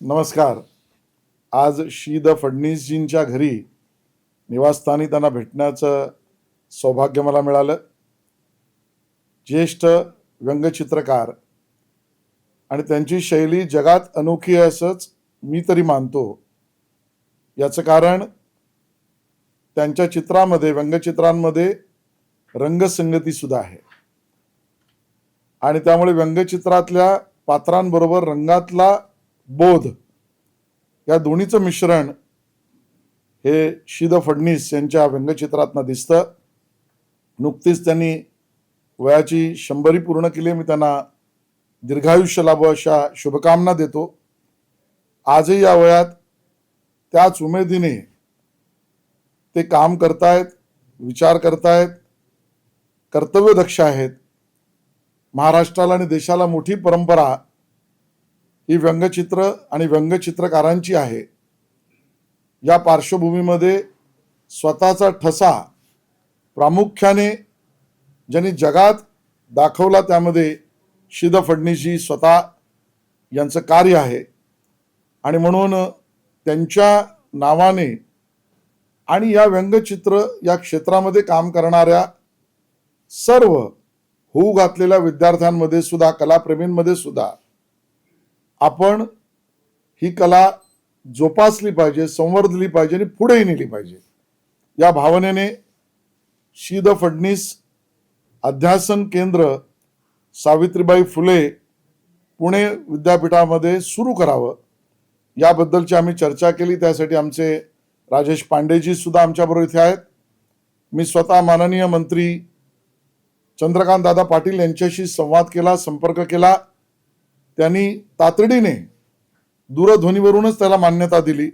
नमस्कार. आज श्री द फडणीसजींच्या घरी निवासस्थानी त्यांना भेटण्याचं सौभाग्य मला मिळालं. ज्येष्ठ व्यंगचित्रकार आणि त्यांची शैली जगात अनोखी आहे असंच मी तरी मानतो. याचं कारण त्यांच्या चित्रामध्ये व्यंगचित्रांमध्ये रंगसंगती सुद्धा आहे. आणि त्यामुळे व्यंगचित्रातल्या पात्रांबरोबर रंगातला बोध या दोन्हीचं मिश्रण हे शिद फडणीस यांच्या व्यंगचित्रातनं दिसतं. नुकतीच त्यांनी वयाची शंभरी पूर्ण केली मी त्यांना दीर्घायुष्य लाभो अशा शुभकामना देतो. आजही या वयात त्याच उमेदीने ते काम करतायत विचार करतायत कर्तव्यदक्ष आहेत. महाराष्ट्राला आणि देशाला मोठी परंपरा ही व्यंगचित्र आणि व्यंगचित्रकारांची आहे. या पार्श्वभूमीमध्ये स्वतःचा ठसा प्रामुख्याने ज्यांनी जगात दाखवला त्यामध्ये शिद फडणीसजी स्वतः यांचं कार्य आहे. आणि म्हणून त्यांच्या नावाने आणि या व्यंगचित्र या क्षेत्रामध्ये काम करणाऱ्या सर्व होऊ घातलेल्या विद्यार्थ्यांमध्ये सुद्धा कलाप्रेमींमध्ये सुद्धा आपण ही कला जोपासली पाहिजे संवर्धली पाहिजे आणि पुढेही नेली पाहिजे. या भावनेने शीद फडणीस अध्यासन केंद्र सावित्रीबाई फुले पुणे विद्यापीठामध्ये सुरू करावं. याबद्दलची आम्ही चर्चा केली त्यासाठी आमचे राजेश पांडेजी सुद्धा आमच्याबरोबर इथे आहेत. मी स्वतः माननीय मंत्री चंद्रकांत दादा पाटील यांच्याशी संवाद केला संपर्क केला. त्यांनी तातडीने दूरध्वनीवरूनच त्याला मान्यता दिली.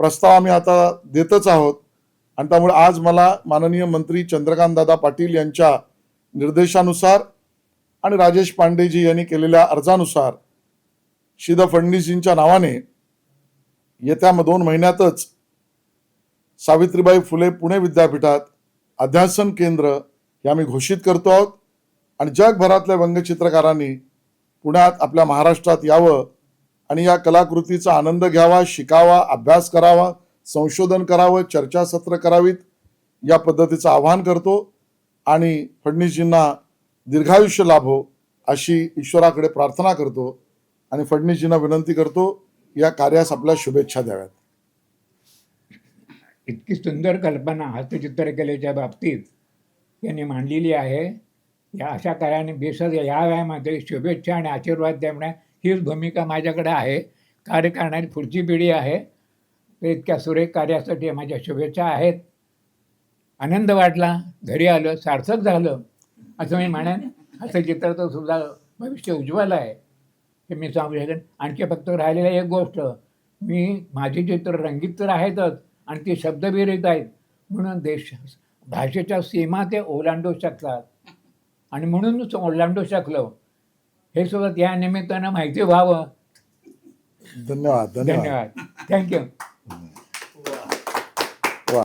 प्रस्ताव आम्ही आता देतच आहोत. आणि त्यामुळे आज मला माननीय मंत्री चंद्रकांत दादा पाटील यांच्या निर्देशानुसार आणि राजेश पांडेजी यांनी केलेल्या अर्जानुसार शिदा फडणवीसजींच्या नावाने येत्या दोन महिन्यातच सावित्रीबाई फुले पुणे विद्यापीठात अध्यासन केंद्र हे आम्ही घोषित करतो आहोत. आणि जगभरातल्या व्यंगचित्रकारांनी पुण्यात आपल्या महाराष्ट्रात यावं आणि या कलाकृतीचा आनंद घ्यावा शिकावा अभ्यास करावा संशोधन करावं चर्चासत्र करावीत या पद्धतीचं आवाहन करतो. आणि फडणवीसजींना दीर्घायुष्य लाभो अशी ईश्वराकडे प्रार्थना करतो आणि फडणवीसजींना विनंती करतो या कार्यास आपल्या शुभेच्छा द्याव्यात. इतकी सुंदर कल्पना हस्तचित्रकलेच्या बाबतीत त्यांनी मांडलेली आहे. या अशा कार्याने बेसर या व्यायामध्ये शुभेच्छा आणि आशीर्वाद देण्या हीच भूमिका माझ्याकडे आहे. कार्य करणारी पुढची पिढी आहे. तर इतक्या सुरेख कार्यासाठी माझ्या शुभेच्छा आहेत. आनंद वाटला. घरी आलं. सार्थक झालं. असं मी म्हणेन. असं चित्र तर सुद्धा भविष्य उज्ज्वल आहे. हे मी सांगू शकेन आणखी फक्त राहिलेली एक गोष्ट. मी माझी चित्र रंगीत तर आहेतच आणि ती शब्दविरहित आहेत. म्हणून देश भाषेच्या सीमा ते ओलांडू शकतात. आणि म्हणूनच ओलांडू शकलो. हे सुद्धा त्या निमित्तानं माहिती व्हावं. धन्यवाद धन्यवाद. धन्यवाद. थँक्यू